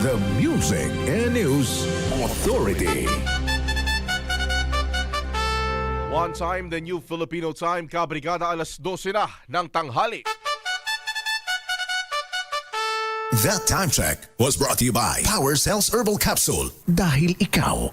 The Music and News Authority. One time, the new Filipino time, kabrigada alas 12 na ng tanghali. That time check was brought to you by Power Cells Herbal Capsule. Dahil ikaw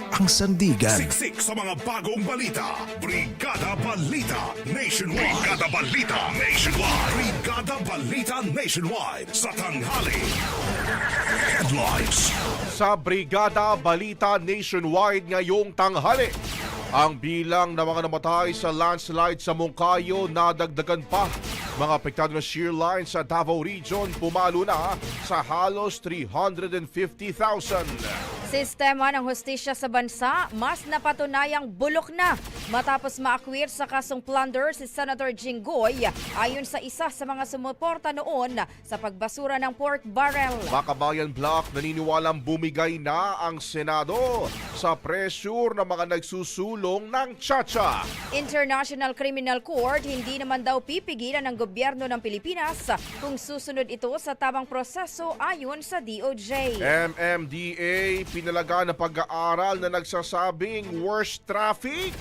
ang sandigan. Siksik sa mga bagong balita. Brigada Balita Nationwide. Brigada Balita Nationwide. Brigada Balita Nationwide sa tanghali. Headlines. Sa Brigada Balita Nationwide ngayong tanghali. Ang bilang ng mga namatay sa landslide sa Moncayo nadagdagan pa. Mga apektado na shear line sa Davao Region pumalo na sa halos 350,000. Sistema ng hustisya sa bansa mas napatunayang bulok na matapos maakwir sa kasong plunder si Senator Jinggoy ayon sa isa sa mga sumuporta noon sa pagbasura ng pork barrel. Makabayan Block naniniwalang bumigay na ang Senado sa pressure ng mga nagsusulong ng Chacha. International Criminal Court hindi naman daw pipigilan ng gobyerno ng Pilipinas kung susunod ito sa tamang proseso ayon sa DOJ. MMDA pinalaga ng pag-aaral na nagsasabing worst traffic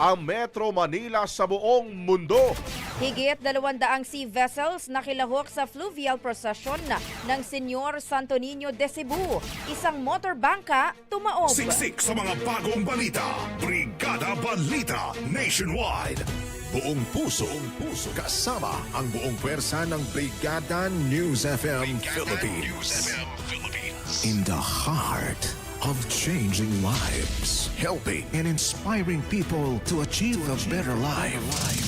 ang Metro Manila sa buong mundo. Higit 200 sea vessels nakilahok sa fluvial procession ng Senyor Santo Niño de Cebu. Isang motorbangka tumaob. Siksik sa mga bagong balita. Brigada Balita Nationwide. Buong puso, buong puso kasama ang buong pwersa ng Brigada News FM Philippines. In the heart of changing lives, helping and inspiring people to achieve a better life.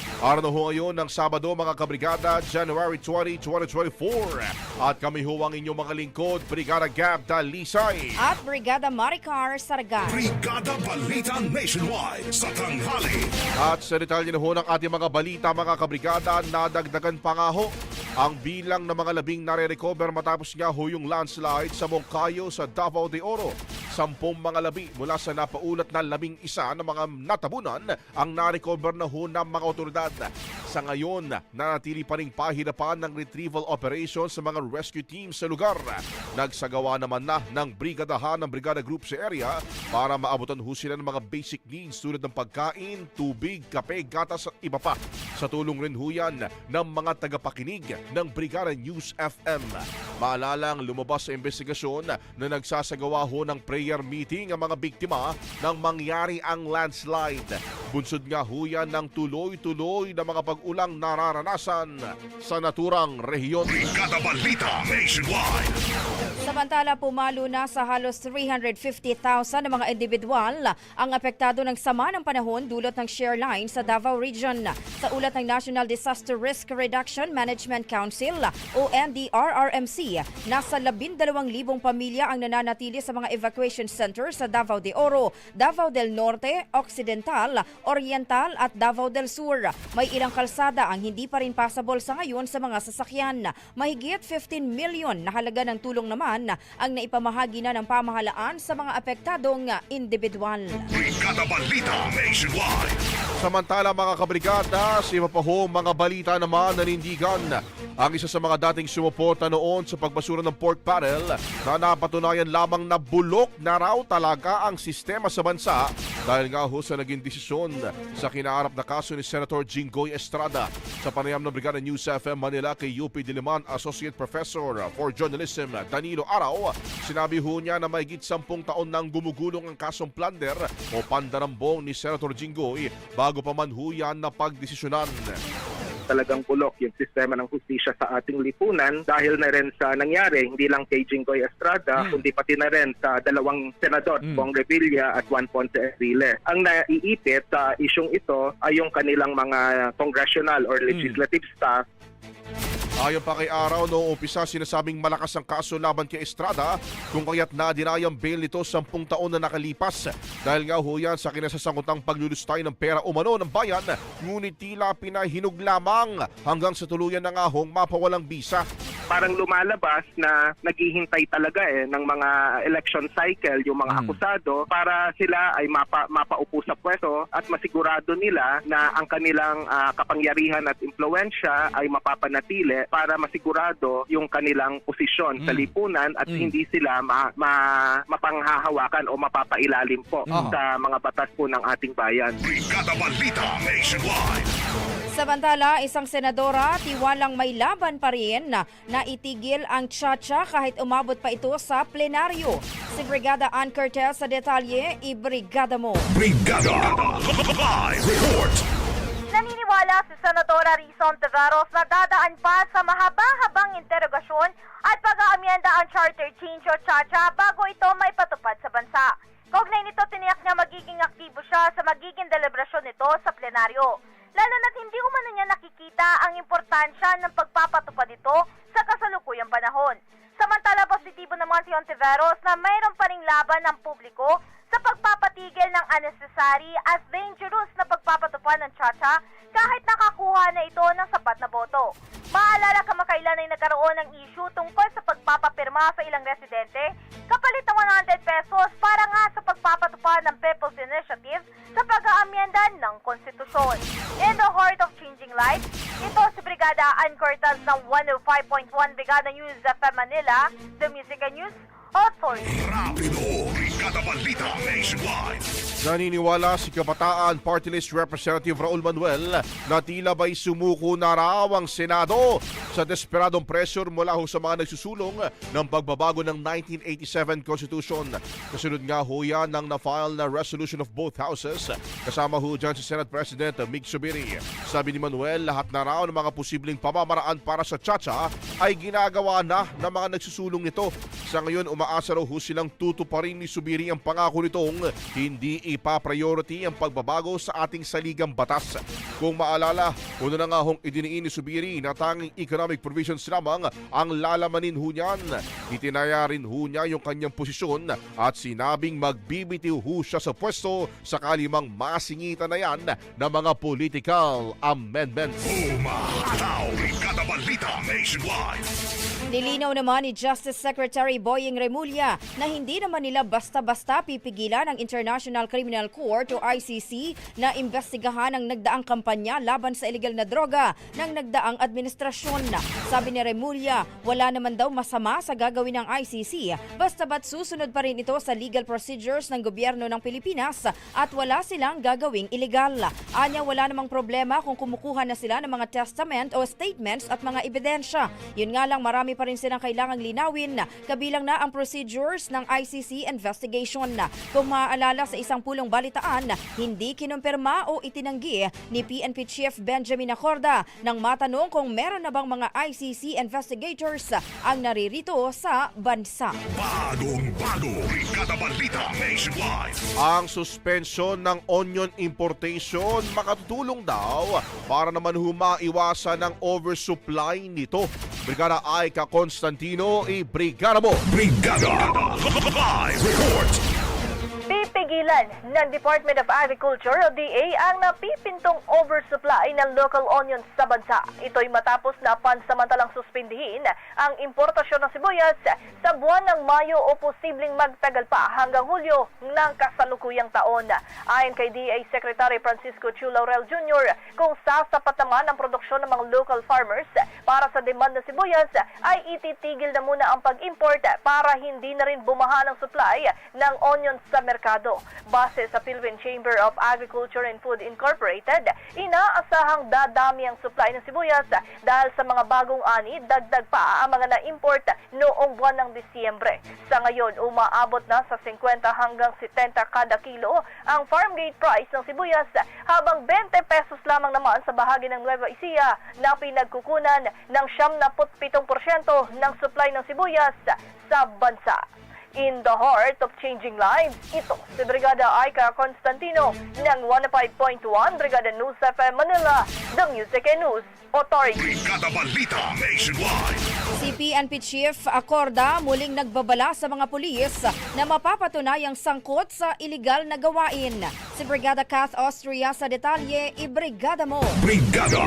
Araw na ho ngayon ng Sabado mga kabrigada, January 20, 2024. At kami ho ang inyong mga lingkod, Brigada Gab Dalisay. At Brigada Maricar Sargan. Brigada Balita Nationwide sa tanghali. At sa detalye na ho ng ating mga balita mga kabrigada, nadagdagan pa nga ho ang bilang ng mga labing nare-recover matapos nga ho yung landslide sa Moncayo sa Davao de Oro. Sampung mga labi mula sa napaulat na labing isa ng mga natabunan ang narecover na ho ng mga otoridad. Sa ngayon, nanatili pa rin pahirapan ng retrieval operation sa mga rescue teams sa lugar. Nagsagawa naman na ng brigadahan ng Brigada Group sa area para maabutan ho sila ng mga basic needs tulad ng pagkain, tubig, kape, gatas at iba pa. Sa tulong rin ho yan ng mga tagapakinig ng Brigada News FM. Maalalang lumabas sa investigasyon na nagsasagawa ho ng prayer meeting ang mga biktima nang mangyari ang landslide. Bunsod nga ho yan ng tuloy-tuloy na mga pag-ulang nararanasan sa naturang rehiyon. Brigada Balita Nationwide. Samantala, pumalo na sa halos 350,000 na mga individual ang apektado ng sama ng panahon dulot ng share line sa Davao Region. Sa ulat ng National Disaster Risk Reduction Management Council o NDRRMC, nasa 12,000 pamilya ang nananatili sa mga evacuation center sa Davao de Oro, Davao del Norte, Occidental, Oriental at Davao del Sur. May ilang kalsada ang hindi pa rin passable sa ngayon sa mga sasakyan. Mahigit 15 million na halaga ng tulong naman ang naipamahagi na ng pamahalaan sa mga apektadong individual. Brigada Balita Nationwide. Samantala mga kabrigada, sa iba pa ho mga balita naman nanindigan. Ang isa sa mga dating sumuporta noon sa pagbasura ng pork barrel na napatunayan lamang na bulok na raw talaga ang sistema sa bansa dahil nga ho sa naging desisyon sa kinaarap na kaso ni Senator Jinggoy Estrada. Sa panayam ng Brigada News FM Manila kay UP Diliman Associate Professor for Journalism Danilo Araw, sinabi ho niya na mahigit sampung taon nang gumugulong ang kasong plunder o pandarambong ni Senator Jinggoy bago pa man ho yan na pagdesisyonan. Talagang bulok yung sistema ng hustisya sa ating lipunan dahil na rin sa nangyari hindi lang kay Jinggoy Estrada kundi pati na rin sa dalawang senador Bong Revilla at Juan Ponce Enrile. Ang naiipit sa isyong ito ay yung kanilang mga congressional or legislative staff Ayon pa kay Araw, noong umpisa sinasabing malakas ang kaso laban kay Estrada kung kaya't nadinayang bail nito sampung taon na nakalipas. Dahil nga ho sa kinasasangutang paglulustay ng pera umano ng bayan, ngunit tila pinahinog lamang hanggang sa tuluyan na nga hong mapawalang bisa. Parang lumalabas na naghihintay talaga eh ng mga election cycle yung mga akusado para sila ay mapa, mapaupo sa pwesto at masigurado nila na ang kanilang ah, kapangyarihan at impluensya ay mapapanatili para masigurado yung kanilang posisyon sa lipunan at hindi sila ma, ma- mapanghahawakan o mapapailalim po sa mga batas po ng ating bayan. Brigada Balita Nationwide. Samantala, isang senadora tiwalang may laban pa rin na naitigil ang tsa-tsa kahit umabot pa ito sa plenaryo. Si Brigada Ann Cortez sa detalye, i-brigada mo. Brigada Live Report. Naniniwala si Senadora Rizon Taveros na dadaan pa sa mahaba-habang interogasyon at pag-aamyenda ang charter change o CHACHA bago ito may patupad sa bansa. Kaugnay nito, tiniyak niya magiging aktibo siya sa magiging deliberasyon nito sa plenaryo. Lalo na't hindi umano niya nakikita ang importansya ng pagpapatupad nito sa kasalukuyang panahon. Samantala, positibo naman si Ontiveros na mayroon pa ring laban ng publiko sa pagpapatigil ng unnecessary as dangerous na pagpapatupad ng Chacha kahit nakakuha na ito ng sapat na boto. Maalala kamakailan ay nagkaroon ng issue tungkol sa pagpapapirma sa ilang residente kapalit ng 100 pesos para nga sa pagpapatupad ng People's Initiative sa pag-aamyenda ng konstitusyon. In the heart of changing lives, ito si Brigada Ann Cortez ng 105.1 Brigada News FM Manila, The Music and News Authority. Rapido. Brigada Balita Nationwide. Naniniwala si Kabataan Party List Representative Raul Manuel na tila ba'y sumuko na raw ang Senado sa desperadong pressure mula ho sa mga nagsusulong ng pagbabago ng 1987 Constitution. Kasunod nga ho yan ng na-file na resolution of both houses kasama ho dyan si Senate President Mig Subiri. Sabi ni Manuel, lahat na raw ng mga posibleng pamamaraan para sa Chacha ay ginagawa na ng mga nagsusulong nito. Sa ngayon, umaasa raw ho silang tutuparin ni Subiri ang pangako nitong hindi ipa-priority ang pagbabago sa ating saligang batas. Kung maalala, una na nga hong idiniin ni Subiri na tanging economic provisions lamang ang lalamanin ho niyan. Itinaya rin ho niya yung kanyang posisyon at sinabing magbibitiw ho siya sa pwesto sakali mang masingitan na yan ng mga political amendments. Umahataw. Brigada Balita Nationwide. Nilinaw naman ni Justice Secretary Boying Remulla na hindi naman nila basta-basta pipigilan ang International Criminal Court o ICC na imbestigahan ang nagdaang kampanya laban sa illegal na droga ng nagdaang administrasyon. Sabi ni Remulla, wala naman daw masama sa gagawin ng ICC basta ba't susunod pa rin ito sa legal procedures ng gobyerno ng Pilipinas at wala silang gagawing illegal. Anya wala namang problema kung kumukuha na sila ng mga testament o statements at mga ebidensya. Yun nga lang marami pa rin silang kailangang linawin kabilang na ang procedures ng ICC investigation. Kung maaalala sa isang pulong balitaan, hindi kinumpirma o itinanggi ni PNP Chief Benjamin Acorda nang matanong kung meron na bang mga ICC investigators ang naririto sa bansa. Bagong bago. Brigada Balita Nationwide. Ang suspensyon ng onion importation makatutulong daw para naman humaiwasan ng oversupply nito. Brigada Aika Constantino, i-brigada mo! Brigada. Live report. Pipigilan ng Department of Agriculture o DA ang napipintong oversupply ng local onions sa bansa. Ito'y matapos na pansamantalang suspindihin ang importasyon ng sibuyas sa buwan ng Mayo o posibleng magtagal pa hanggang Hulyo ng kasalukuyang taon. Ayon kay DA Secretary Francisco Chu Laurel Jr., kung sasapat naman ang produksyon ng mga local farmers para sa demand ng sibuyas, ay ititigil na muna ang pag-import para hindi na rin bumaha ng supply ng onions sa merkado. Base sa Philippine Chamber of Agriculture and Food Incorporated, inaasahang dadami ang supply ng sibuyas dahil sa mga bagong ani, dagdag pa ang mga na-import noong buwan ng Disyembre. Sa ngayon, umaabot na sa 50 hanggang 70 kada kilo ang farm gate price ng sibuyas habang 20 pesos lamang naman sa bahagi ng Nueva Ecija na pinagkukunan ng 77% ng supply ng sibuyas sa bansa. In the heart of changing lives, ito si Brigada Aika Constantino ng 105.1 Brigada News FM Manila, The Music and News Authority. Brigada Balita Nationwide. Si PNP Chief Acorda muling nagbabala sa mga pulis na mapapatunayang sangkot sa iligal na gawain. Si Brigada Kath Austria sa detalye, ibrigada mo. Brigada.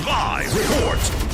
Live report.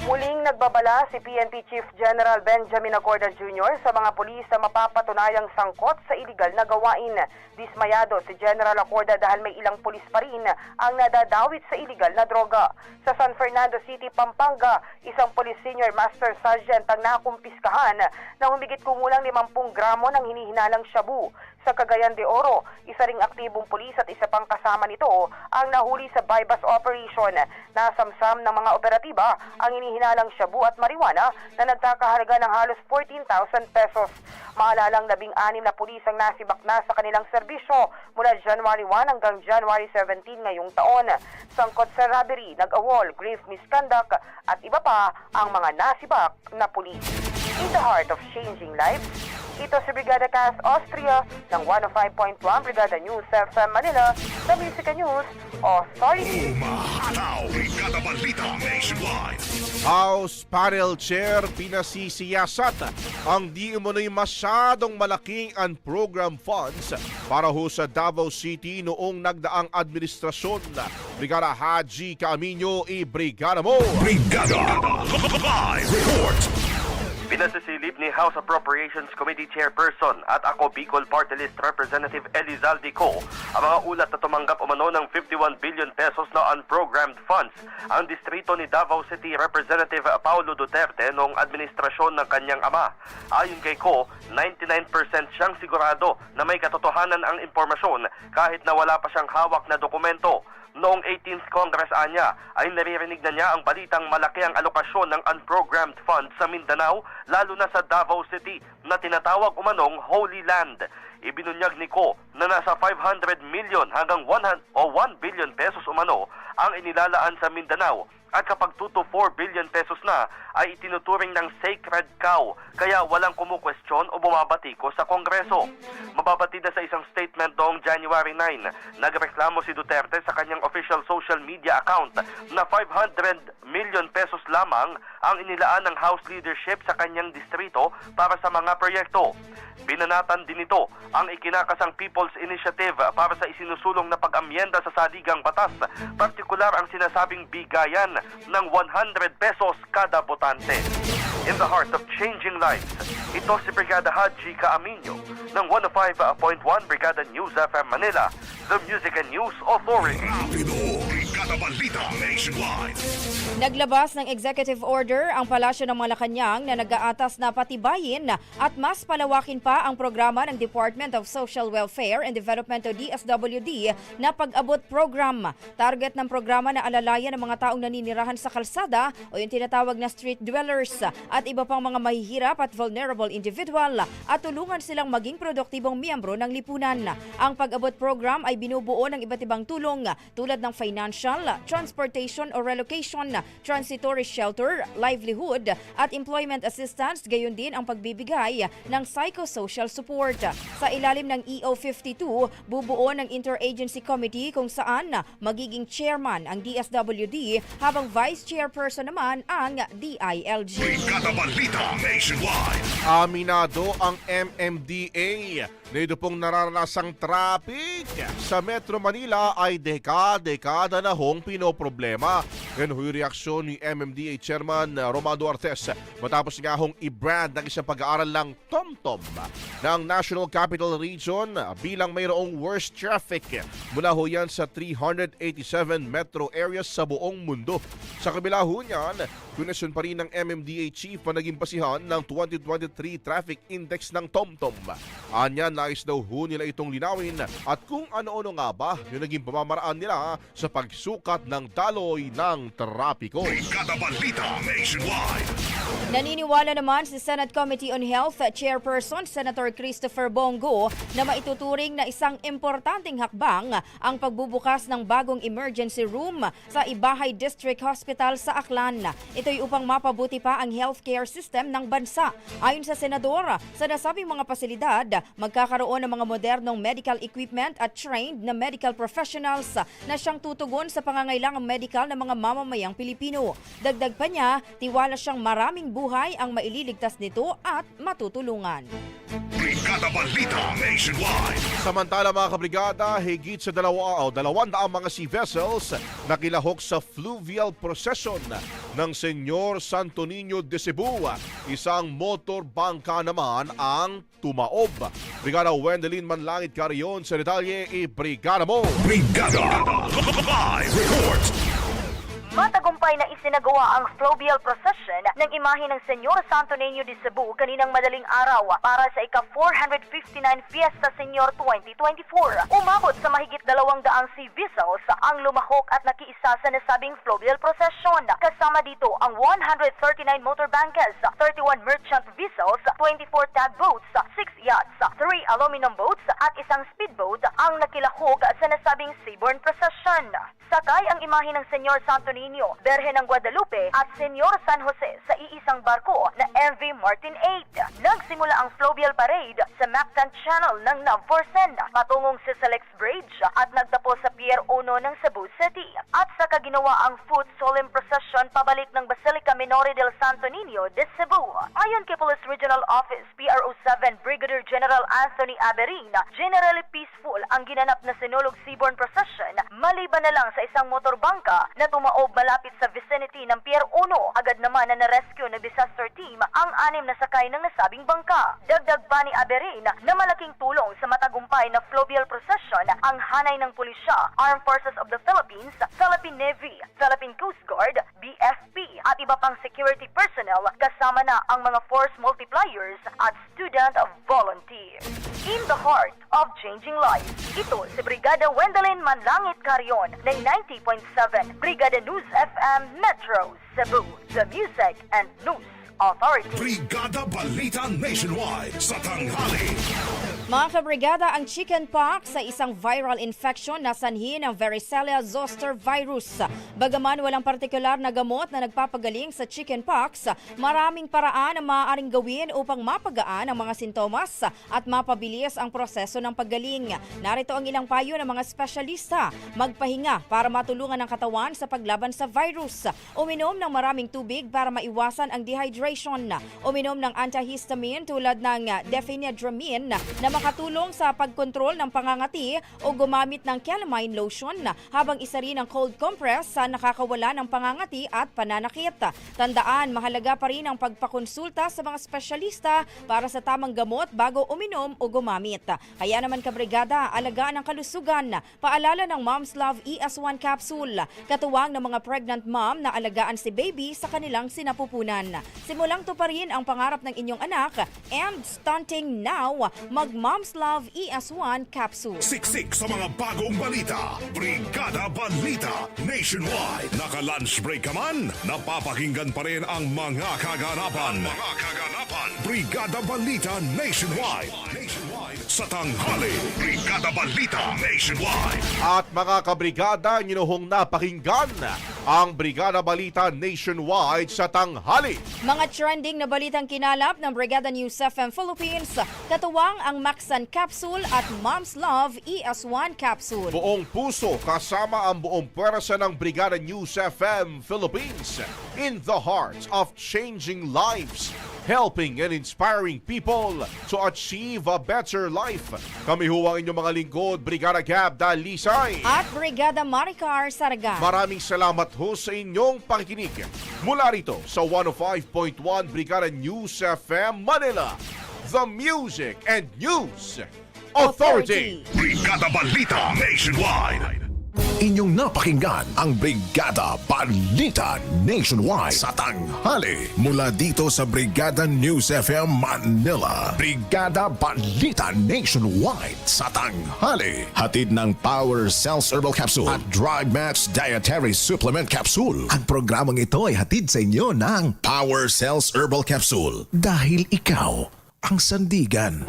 Muling nagbabala si PNP Chief General Benjamin Acorda Jr. sa mga pulis na mapapatunayang sangkot sa iligal na gawain. Dismayado si General Acorda dahil may ilang pulis pa rin ang nadadawit sa iligal na droga. Sa San Fernando City, Pampanga, isang pulis senior master sergeant ang nakumpiskahan na humigit kumulang 50 gramo ng hinihinalang shabu. Sa Cagayan de Oro, isa ring aktibong pulis at isa pang kasama nito ang nahuli sa bypass operation. Nasamsam ng mga operatiba ang hinihinalang shabu at marijuana na nagkakahalaga ng halos 14,000 pesos. Maalalang labing anim na pulis ang nasibak na sa kanilang serbisyo mula January 1 hanggang January 17 ngayong taon. Sangkot sa robbery, nag-awol, grave misconduct at iba pa ang mga nasibak na pulis. In the heart of changing lives, ito si Brigada Cass Austria ng 105.1 Brigada News FM Manila, the Music and News Authority. Umahataw. Brigada Balita Nationwide. House Panel Chair pinasisiyasat ang di umano'y masyadong malaking unprogrammed funds para ho sa Davao City noong nagdaang administrasyon. Brigada Haji Camino, i-brigada mo! Brigada. Live report. Pinasisilip ni House Appropriations Committee Chairperson at ako Bicol Party List Representative Elizalde Co ang mga ulat na tumanggap umano ng 51 billion pesos na unprogrammed funds ang distrito ni Davao City Representative Paulo Duterte noong administrasyon ng kanyang ama. Ayon kay Co, 99% siyang sigurado na may katotohanan ang impormasyon kahit na wala pa siyang hawak na dokumento. Noong 18th Congress anya ay naririnig na niya ang balitang malaki ang alokasyon ng unprogrammed funds sa Mindanao lalo na sa Davao City na tinatawag umanong Holy Land. Ibinunyag ni Ko na nasa 500 million hanggang 100 o 1 billion pesos umano ang inilalaan sa Mindanao at kapag 2 to 4 billion pesos na ay itinuturing ng sacred cow kaya walang kumukwestiyon o bumabatiko sa Kongreso. Mababatid na sa isang statement noong January 9, nagreklamo si Duterte sa kanyang official social media account na 500 million pesos lamang ang inilaan ng House leadership sa kanyang distrito para sa mga proyekto. Binanatan din ito ang ikinakasang People's Initiative para sa isinusulong na pag-amyenda sa saligang batas, partikular ang sinasabing bigayan ng 100 pesos kada botante. in the heart of changing lives. Ito si Brigada Haji Kaaminyo ng 105.1 Brigada News FM Manila, the Music and News Authority. Brigada Balita Nationwide. Naglabas ng executive order ang Palasyo ng Malacanang na nag-aatas na patibayin at mas palawakin pa ang programa ng Department of Social Welfare and Development o DSWD na pag-abot program. Target ng programa na alalayan ng mga taong naninirahan sa kalsada o yung tinatawag na street dwellers at iba pang mga mahihirap at vulnerable individual at tulungan silang maging produktibong miyembro ng lipunan. Ang pag-abot program ay binubuo ng iba't ibang tulong tulad ng financial, transportation o relocation, transitory shelter, livelihood at employment assistance gayon din ang pagbibigay ng psychosocial support. Sa ilalim ng EO52, bubuo ng interagency committee kung saan magiging chairman ang DSWD habang vice chairperson naman ang DILG. Brigada Balita Nationwide. Aminado ang MMDA na ito pong nararanasang traffic sa Metro Manila ay dekada-dekada na hong pinoproblema. Yan ho reaksyon ni MMDA Chairman uh, Romado Artes matapos nga hong i-brand ng isang pag-aaral ng TomTom ng National Capital Region bilang mayroong worst traffic mula ho yan sa 387 metro areas sa buong mundo. Sa kabila ho niyan, Kunesyon pa rin ng MMDA Chief na naging basihan ng 2023 Traffic Index ng TomTom. Anya, nais daw ho nila itong linawin at kung ano-ano nga ba yung naging pamamaraan nila sa pagsukat ng daloy ng trapiko. Brigada Balita Nationwide. Naniniwala naman si Senate Committee on Health Chairperson Senator Christopher Bongo na maituturing na isang importanteng hakbang ang pagbubukas ng bagong emergency room sa Ibahay District Hospital sa Aklan. Ito'y upang mapabuti pa ang healthcare system ng bansa. Ayon sa senador, sa nasabing mga pasilidad, magkakaroon ng mga modernong medical equipment at trained na medical professionals na siyang tutugon sa pangangailangang medical ng mga mamamayang Pilipino. Dagdag pa niya, tiwala siyang maraming buhay ang maililigtas nito at matutulungan. Brigada Balita Nationwide. Samantala mga kabrigada, higit sa dalawa o dalawandaang mga sea vessels na kilahok sa fluvial procession ng Senyor Santo Niño de Cebu. Isang motor bangka naman ang tumaob. Brigada Wendelin Manlangit Carion sa detalye, i-brigada mo! Brigada Live Reports. Matagumpay na isinagawa ang fluvial procession ng imahe ng Senyor Santo Niño de Cebu kaninang madaling araw para sa ika-459 Fiesta Senyor 2024. Umabot sa mahigit dalawang daang vessels ang lumahok at nakiisa sa nasabing fluvial procession. Kasama dito ang 139 motor bankers, 31 merchant vessels, 24 tugboats, 6 yachts, 3 aluminum boats at isang speedboat ang nakilahok sa nasabing seaborne procession. Sakay ang imahe ng Senyor Santo Niño, Berhe ng Guadalupe at Senyor San Jose sa iisang barko na MV Martin 8. Nagsimula ang fluvial parade sa Mactan Channel ng Navforsen patungong sa Selex Bridge at nagtapos sa Pier 1 ng Cebu City. At sa kaginawa ang foot solemn procession pabalik ng Basilica Minore del Santo Niño de Cebu. Ayon kay Police Regional Office PRO 7 Brigadier General Anthony Aberin, generally peaceful ang ginanap na sinulog seaborne procession maliban na lang sa isang motorbangka na tumaob malapit sa vicinity ng Pier 1. Agad naman na na-rescue ng disaster team ang anim na sakay ng nasabing bangka. Dagdag pa ni Aberin na malaking tulong sa matagumpay na fluvial procession ang hanay ng pulisya, Armed Forces of the Philippines, Philippine Navy, Philippine Coast Guard, BFP at iba pang security personnel kasama na ang mga force multipliers at student volunteers. In the heart of changing lives, ito si Brigada Wendelin Manlangit Carion ng 90.7 Brigada News FM Metro Cebu, the Music and News Authority. Brigada Balita Nationwide sa tanghali. Mga kabrigada, ang chickenpox sa isang viral infection na sanhi ng varicella zoster virus. Bagaman walang partikular na gamot na nagpapagaling sa chickenpox, maraming paraan ang maaaring gawin upang mapagaan ang mga sintomas at mapabilis ang proseso ng paggaling. Narito ang ilang payo ng mga espesyalista. Magpahinga para matulungan ang katawan sa paglaban sa virus. Uminom ng maraming tubig para maiwasan ang dehydration. Uminom ng antihistamine tulad ng defenadramine na makatulong sa pagkontrol ng pangangati o gumamit ng calamine lotion habang isa rin ang cold compress sa nakakawala ng pangangati at pananakit. Tandaan, mahalaga pa rin ang pagpakonsulta sa mga espesyalista para sa tamang gamot bago uminom o gumamit. Kaya naman kabrigada, alagaan ang kalusugan. Paalala ng Mom's Love ES1 capsule. Katuwang ng mga pregnant mom na alagaan si baby sa kanilang sinapupunan. Simulang to pa rin ang pangarap ng inyong anak and stunting now, mag Mom's Love ES1 capsule. Siksik sa mga bagong balita. Brigada Balita Nationwide. Naka-lunch break ka man, napapakinggan pa rin ang mga kaganapan. Mga kaganapan. Brigada Balita Nationwide. Sa tanghali, Brigada Balita Nationwide. At mga kabrigada, ninuhong napakinggan ang Brigada Balita Nationwide sa tanghali. Mga trending na balitang kinalap ng Brigada News FM Philippines, katuwang ang Maxan Capsule at Mom's Love ES1 Capsule. Buong puso kasama ang buong pwersa ng Brigada News FM Philippines in the heart of changing lives, helping and inspiring people to achieve a better life. Kami ho ang inyong mga lingkod, Brigada Gab Dalisay. At Brigada Maricar Saragan. Maraming salamat ho sa inyong pakikinig. Mula rito sa 105.1 Brigada News FM Manila, the Music and News Authority. Brigada Balita Nationwide. Inyong napakinggan ang Brigada Balita Nationwide sa tanghali mula dito sa Brigada News FM Manila. Brigada Balita Nationwide sa tanghali. Hatid ng Power Cells Herbal Capsule at Drive Max Dietary Supplement Capsule. Ang programang ito ay hatid sa inyo ng Power Cells Herbal Capsule. Dahil ikaw ang sandigan.